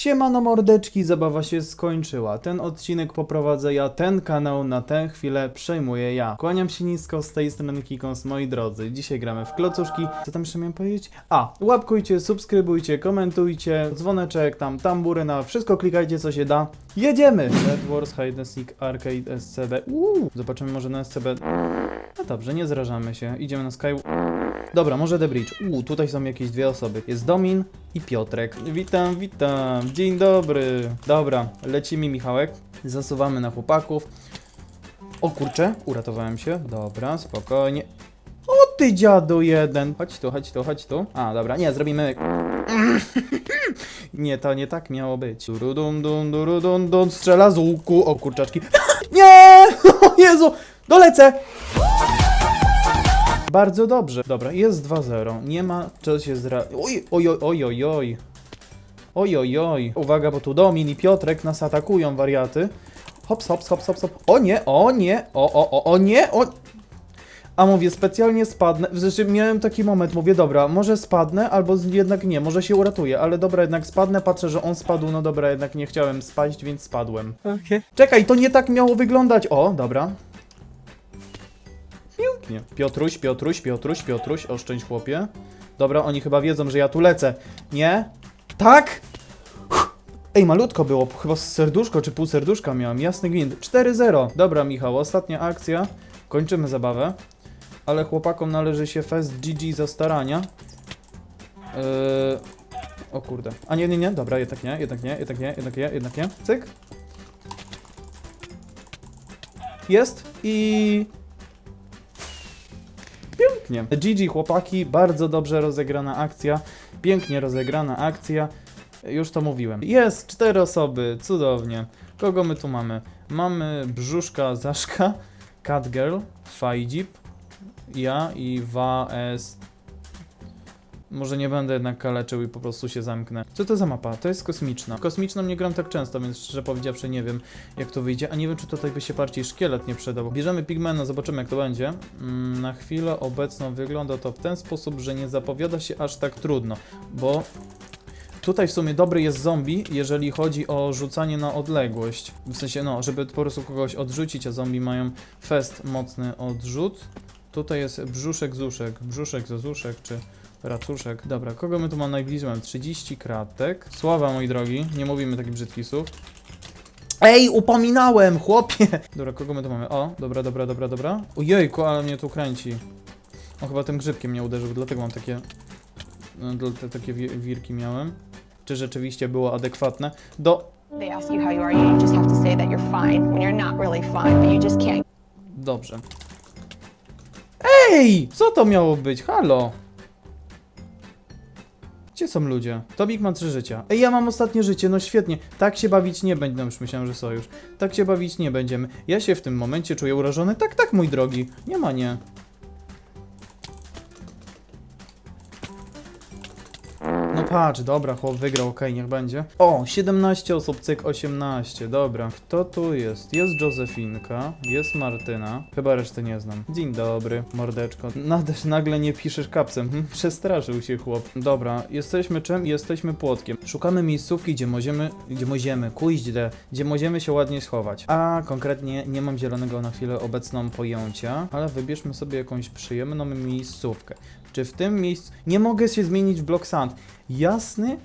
Siemano mordeczki, zabawa się skończyła. Ten odcinek poprowadzę ja, ten kanał na tę chwilę przejmuję ja. Kłaniam się nisko z tej strony Kikons, moi drodzy. Dzisiaj gramy w klocuszki. Co tam jeszcze miałem powiedzieć? A, łapkujcie, subskrybujcie, komentujcie, dzwoneczek, tam tambury na wszystko klikajcie co się da. Jedziemy! Red Wars, Hide Seek, Arcade, SCB. Uuu, zobaczymy może na SCB. No dobrze, nie zrażamy się. Idziemy na Sky... Dobra, może The Bridge. Uuu, tutaj są jakieś dwie osoby. Jest Domin i Piotrek. Witam, witam. Dzień dobry. Dobra, lecimy Michałek. Zasuwamy na chłopaków. O kurczę, uratowałem się. Dobra, spokojnie. O ty dziadu jeden. Chodź tu, chodź tu, chodź tu. A, dobra, nie, zrobimy... nie, to nie tak miało być. Durudum, dum, durudum, dum, strzela z łuku. O kurczaczki. nie! O Jezu! Dolecę! Bardzo dobrze. Dobra, jest 2-0. Nie ma co się zra... Oj, oj, oj, oj, oj, oj. Oj, oj. Uwaga, bo tu Domin i Piotrek nas atakują, wariaty. Hops, hops, hops, hops, hops. O nie, o nie, o, o, o, o nie, o... A mówię, specjalnie spadnę. Zresztą miałem taki moment, mówię, dobra, może spadnę, albo jednak nie, może się uratuję, ale dobra, jednak spadnę, patrzę, że on spadł, no dobra, jednak nie chciałem spaść, więc spadłem. Okay. Czekaj, to nie tak miało wyglądać. O, dobra. Pięknie. Piotruś, Piotruś, Piotruś, Piotruś, oszczędź chłopie. Dobra, oni chyba wiedzą, że ja tu lecę. Nie? Tak? Ej, malutko było, chyba serduszko czy pół serduszka miałem, jasny gwint. 4-0. Dobra, Michał, ostatnia akcja. Kończymy zabawę. Ale chłopakom należy się fest GG za starania. Yy... O kurde. A nie, nie, nie, dobra, jednak nie, jednak nie, jednak nie, jednak nie, jednak nie. Cyk. Jest i... Pięknie. GG chłopaki, bardzo dobrze rozegrana akcja. Pięknie rozegrana akcja. Już to mówiłem. Jest, cztery osoby, cudownie. Kogo my tu mamy? Mamy Brzuszka Zaszka, Catgirl, Fajdip, ja i Wa S. Może nie będę jednak kaleczył i po prostu się zamknę. Co to za mapa? To jest kosmiczna. Kosmiczną nie gram tak często, więc szczerze powiedziawszy nie wiem jak to wyjdzie. A nie wiem czy tutaj by się bardziej szkielet nie przydał. Bierzemy Pigmana, zobaczymy jak to będzie. Mm, na chwilę obecną wygląda to w ten sposób, że nie zapowiada się aż tak trudno, bo Tutaj w sumie dobry jest zombie, jeżeli chodzi o rzucanie na odległość. W sensie, no, żeby po prostu kogoś odrzucić, a zombie mają fest mocny odrzut. Tutaj jest brzuszek zuszek, brzuszek zazuszek, czy racuszek. Dobra, kogo my tu mamy najbliżej? Mam 30 kratek. Sława, moi drogi, nie mówimy takich brzydkich słów. Ej, upominałem, chłopie! Dobra, kogo my tu mamy? O, dobra, dobra, dobra, dobra. Ojejku, ale mnie tu kręci. On chyba tym grzybkiem mnie uderzył, dlatego mam takie... no, te, takie wi- wirki miałem. Czy rzeczywiście było adekwatne do... Dobrze. Ej! Co to miało być? Halo! Są ludzie? Tobik ma trzy życia. Ej, ja mam ostatnie życie, no świetnie. Tak się bawić nie będę, już myślałem, że sojusz. Tak się bawić nie będziemy. Ja się w tym momencie czuję urażony. Tak, tak, mój drogi. Nie ma nie. Patrz, dobra, chłop wygrał, okej, niech będzie. O, 17 osób, cyk 18, dobra. Kto tu jest? Jest Józefinka, jest Martyna, chyba reszty nie znam. Dzień dobry, mordeczko. Nadeż nagle nie piszesz kapsem, przestraszył się chłop. Dobra, jesteśmy czym? Jesteśmy płotkiem. Szukamy miejscówki, gdzie możemy, gdzie możemy, kuździe, gdzie możemy się ładnie schować. A konkretnie nie mam zielonego na chwilę obecną pojęcia, ale wybierzmy sobie jakąś przyjemną miejscówkę. Czy w tym miejscu... Nie mogę się zmienić w Block Sand. Jasny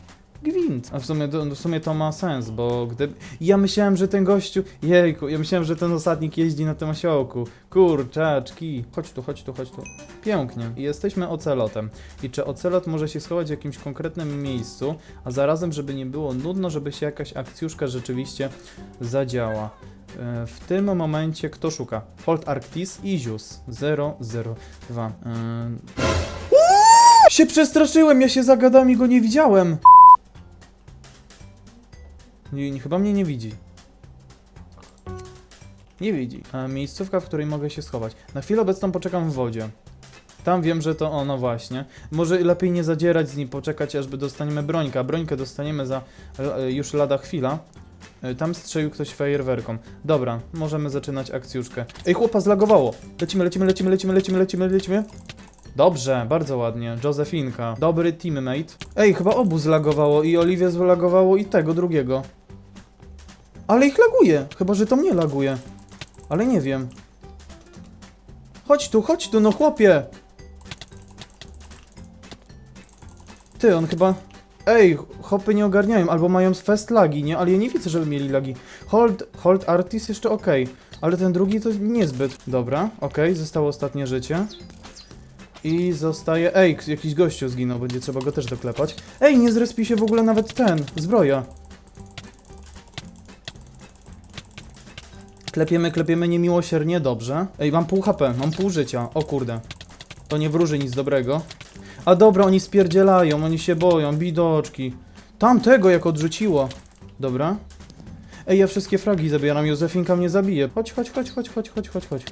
gwint. A w sumie, w sumie to ma sens, bo gdyby... Ja myślałem, że ten gościu... Jejku, ja myślałem, że ten osadnik jeździ na tym osiołku. Kurczaczki. Chodź tu, chodź tu, chodź tu. Pięknie. I jesteśmy ocelotem. I czy ocelot może się schować w jakimś konkretnym miejscu, a zarazem, żeby nie było nudno, żeby się jakaś akcjuszka rzeczywiście zadziała. E, W tym momencie kto szuka? Hold Arctis Izius 002. Yy... Się przestraszyłem, ja się zagadam i go nie widziałem. Nie, nie, chyba mnie nie widzi. Nie widzi. E, miejscówka, w której mogę się schować. Na chwilę obecną poczekam w wodzie. Tam wiem, że to ono właśnie. Może lepiej nie zadzierać z nim, poczekać ażby dostaniemy brońkę. A brońkę dostaniemy za e, już lada chwila. E, Tam strzelił ktoś fajerwerką. Dobra, możemy zaczynać akcjuszkę. Ej, chłopa zlagowało. Lecimy, lecimy, lecimy, lecimy, lecimy, lecimy, lecimy. Dobrze, bardzo ładnie. Josefinka. Dobry teammate. Ej, chyba obu zlagowało i Oliwie zlagowało i tego drugiego. Ale ich laguje. Chyba, że to mnie laguje. Ale nie wiem. Chodź tu, chodź tu, no chłopie. Ty, on chyba... Ej, hopy nie ogarniają, albo mają fest lagi, nie? Ale ja nie widzę, żeby mieli lagi. Hold, hold artist jeszcze okej, ale ten drugi to niezbyt. Dobra, okej, zostało ostatnie życie. I zostaje... Ej, jakiś gościu zginął, będzie trzeba go też doklepać. Ej, nie zrespi się w ogóle nawet ten, zbroja. Klepiemy, klepiemy niemiłosiernie, dobrze. Ej, mam pół HP, mam pół życia, o kurde. To nie wróży nic dobrego. A dobra, oni spierdzielają, oni się boją, bidoczki. Tamtego jak odrzuciło. Dobra. Ej, ja wszystkie fragi zabieram, Józefinka mnie zabije. Chodź, chodź, chodź, chodź, chodź, chodź, chodź, chodź.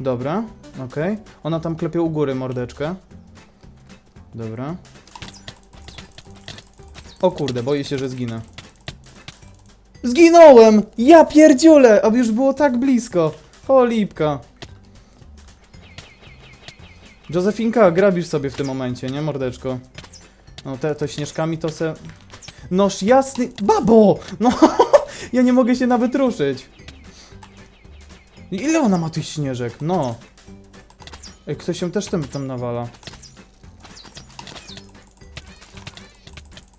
Dobra, okej. Ona tam klepie u góry mordeczkę. Dobra. O kurde, boję się, że zginę. Zginąłem! Ja pierdziule! A już było tak blisko. O lipka. Josefinka, grabisz sobie w tym momencie, nie mordeczko? No te to śnieżkami to se... Noż jasny... Babo! No, ja nie mogę się nawet ruszyć. Ile ona ma tych śnieżek? No. Ej, ktoś się też tam, tam nawala.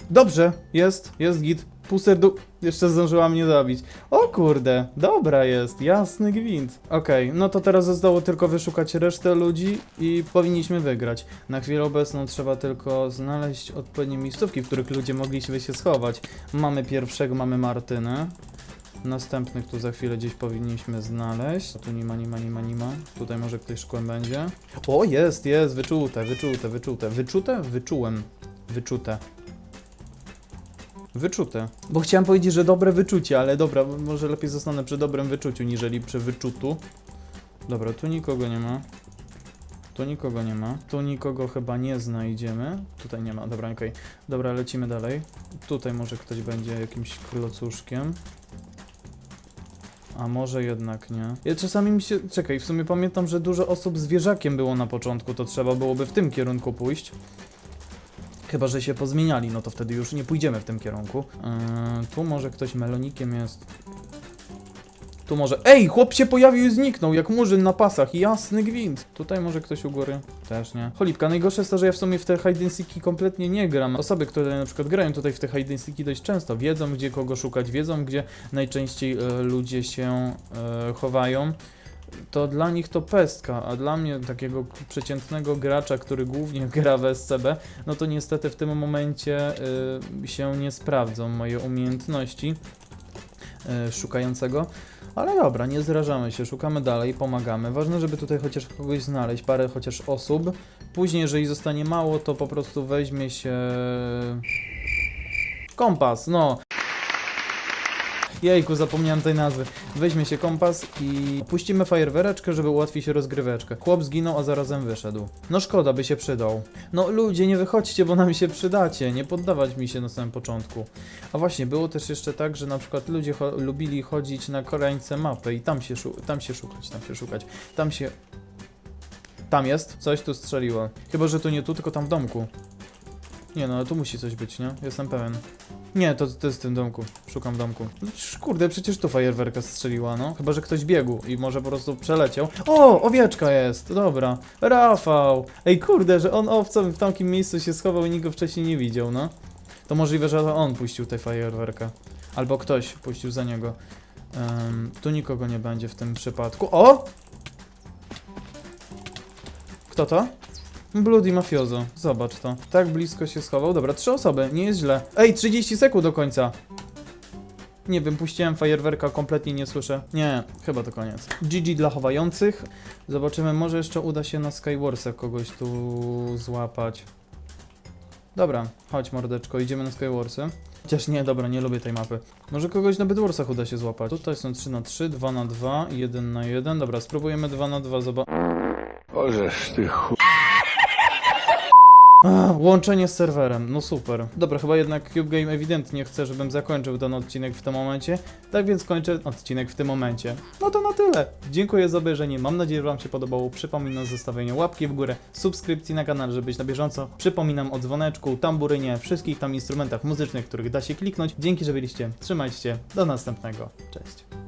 Dobrze, jest, jest git. Pół serdu... Jeszcze zdążyła mnie zabić. O kurde, dobra jest, jasny gwint. Okej, no to teraz zostało tylko wyszukać resztę ludzi i powinniśmy wygrać. Na chwilę obecną trzeba tylko znaleźć odpowiednie miejscówki, w których ludzie mogliby się schować. Mamy pierwszego, mamy Martynę. Następnych tu za chwilę gdzieś powinniśmy znaleźć. Tu nie ma, nie ma, nie ma, nie ma. Tutaj może ktoś szkłem będzie. O, jest, jest, wyczute, wyczute, wyczute. Wyczute? Wyczułem. Wyczute. Wyczute. Bo chciałem powiedzieć, że dobre wyczucie, ale dobra, może lepiej zostanę przy dobrym wyczuciu, niżeli przy wyczutu. Dobra, tu nikogo nie ma. Tu nikogo nie ma. Tu nikogo chyba nie znajdziemy. Tutaj nie ma. Dobra, okej. Dobra, lecimy dalej. Tutaj może ktoś będzie jakimś klocuszkiem. A może jednak nie. Ja czasami mi się... Czekaj, w sumie pamiętam, że dużo osób z wieżakiem było na początku, to trzeba byłoby w tym kierunku pójść. Chyba, że się pozmieniali, no to wtedy już nie pójdziemy w tym kierunku. Yy, tu może ktoś melonikiem jest. Tu może... Ej, chłop się pojawił i zniknął, jak murzyn na pasach, jasny gwint. Tutaj może ktoś u góry? Też nie. Cholipka, najgorsze jest to, że ja w sumie w te hide and seeki kompletnie nie gram. Osoby, które na przykład grają tutaj w te hide and seeki dość często, wiedzą gdzie kogo szukać, wiedzą gdzie najczęściej e, ludzie się e, chowają. To dla nich to pestka, a dla mnie takiego przeciętnego gracza, który głównie gra w SCB, no to niestety w tym momencie y, się nie sprawdzą moje umiejętności y, szukającego. Ale dobra, nie zrażamy się, szukamy dalej, pomagamy. Ważne, żeby tutaj chociaż kogoś znaleźć, parę chociaż osób. Później, jeżeli zostanie mało, to po prostu weźmie się... Kompas, no. Jejku, zapomniałem tej nazwy. Weźmie się kompas i puścimy fajerwereczkę, żeby ułatwić rozgryweczkę. Chłop zginął, a zarazem wyszedł. No szkoda, by się przydał. No ludzie, nie wychodźcie, bo nam się przydacie. Nie poddawać mi się na samym początku. A właśnie, było też jeszcze tak, że na przykład ludzie cho lubili chodzić na krańce mapy i tam się, tam się szukać, tam się szukać, tam się... Tam jest, coś tu strzeliło. Chyba, że tu nie tu, tylko tam w domku. Nie no, ale tu musi coś być, nie? Jestem pewien. Nie, to, to jest w tym domku. Szukam domku. Sz- Kurde, przecież tu fajerwerka strzeliła, no. Chyba, że ktoś biegł i może po prostu przeleciał. O, owieczka jest, dobra. Rafał. Ej, kurde, że on owcem w tamtym miejscu się schował i nikt go wcześniej nie widział, no. To możliwe, że on puścił tę fajerwerkę. Albo ktoś puścił za niego. Em, tu nikogo nie będzie w tym przypadku. O! Kto to? Bloody Mafioso, zobacz to. Tak blisko się schował. Dobra, trzy osoby, nie jest źle. Ej, 30 sekund do końca. Nie wiem, puściłem fajerwerka, kompletnie nie słyszę. Nie, chyba to koniec. GG dla chowających. Zobaczymy, może jeszcze uda się na Skywarsa kogoś tu złapać. Dobra, chodź mordeczko, idziemy na Skywarsy. Chociaż nie, dobra, nie lubię tej mapy. Może kogoś na Bedwarsach uda się złapać. Tutaj są 3 na 3, 2 na 2 i 1 na 1. Dobra, spróbujemy 2 na 2, zobacz. Ożeż ty chu... Łączenie z serwerem, no super. Dobra, chyba jednak Cube Game ewidentnie chce, żebym zakończył ten odcinek w tym momencie, tak więc kończę odcinek w tym momencie. No to na tyle. Dziękuję za obejrzenie, mam nadzieję, że Wam się podobało. Przypominam o zostawieniu łapki w górę, subskrypcji na kanale, żeby być na bieżąco. Przypominam o dzwoneczku, tamburynie, wszystkich tam instrumentach muzycznych, których da się kliknąć. Dzięki, że byliście. Trzymajcie się. Do następnego. Cześć.